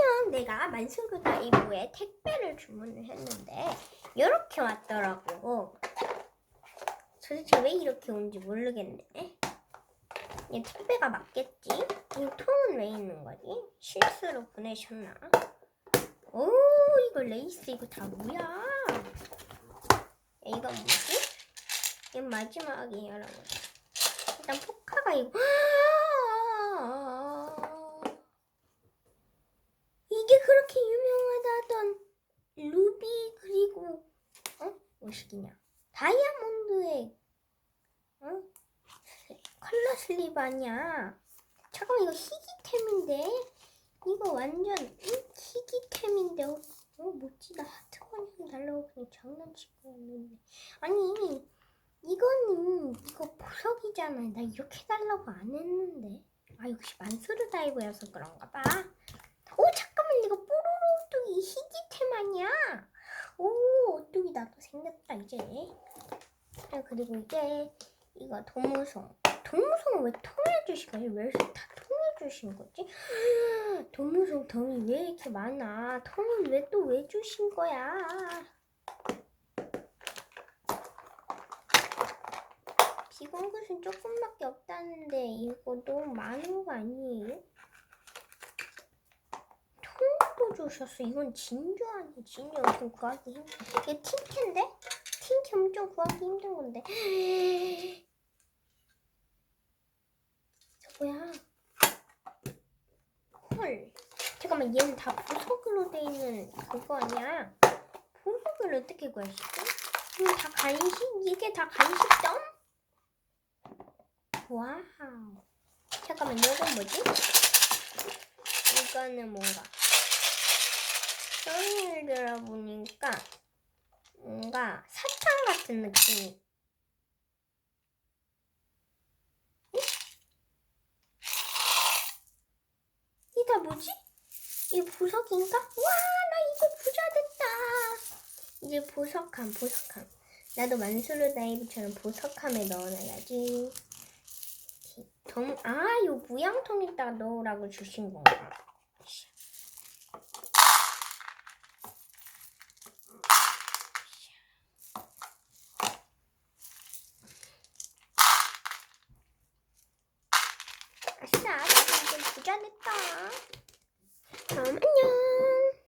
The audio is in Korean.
안녕. 내가 만수르 다이브에 택배를 주문을 했는데 이렇게 왔더라고. 도대체 왜 이렇게 온지 모르겠네. 이 택배가 맞겠지? 이 통은 왜 있는 거지? 실수로 보내셨나? 오, 이거 레이스 이거 다 뭐야? 야, 이건 뭐지? 이건 마지막에 열어보자. 일단 포카가 이거. 이게 그렇게 유명하다던 루비 그리고 어? 무식이냐? 다이아몬드의 어? 컬러 슬립 아니야? 잠깐만 이거 희귀템인데 이거 완전 응? 희귀템인데 어, 어 멋지다 하트 원형이 달라고 그냥 장난치고 있는데 아니 이거는 이거 보석이잖아 나 이렇게 달라고 안 했는데 아 역시 만수르 다이브여서 그런가 봐 오 잠깐만 이거 뽀로로 오뚜기 희귀템 아니야? 오 오뚜기 나도 생겼다 이제 아, 그리고 이제 이거 도무송 도무송 왜 통해 주신 거지? 왜다 통해 주신 거지? 도무송 덩이 왜 이렇게 많아? 통은 왜 또 왜 주신 거야? 비건 것은 조금밖에 없다는데 이거 너무 많은 거 아니에요? 주셨어. 이건 진주 아니야? 진주 엄청 구하기 힘들. 이게 틴캔데? 틴캔 엄청 구하기 힘든 건데. 저 뭐야? 헐. 잠깐만 얘는 다 보석으로 돼 있는 그거 아니야? 보석을 어떻게 있지? 이거 다 간식? 이게 다 간식점? 와우. 잠깐만 이건 뭐지? 이거는 뭔가 소리를 들어보니까 뭔가 사탕 같은 느낌이 응? 이게 다 뭐지? 이게 보석인가? 와, 나 이거 부자 됐다. 이제 보석함, 보석함. 나도 만수르 다이브처럼 보석함에 넣어놔야지. 정, 아, 요 무양통에다가 넣으라고 주신 건가? 아싸, 나도 이제 부자 됐다. 그럼 안녕.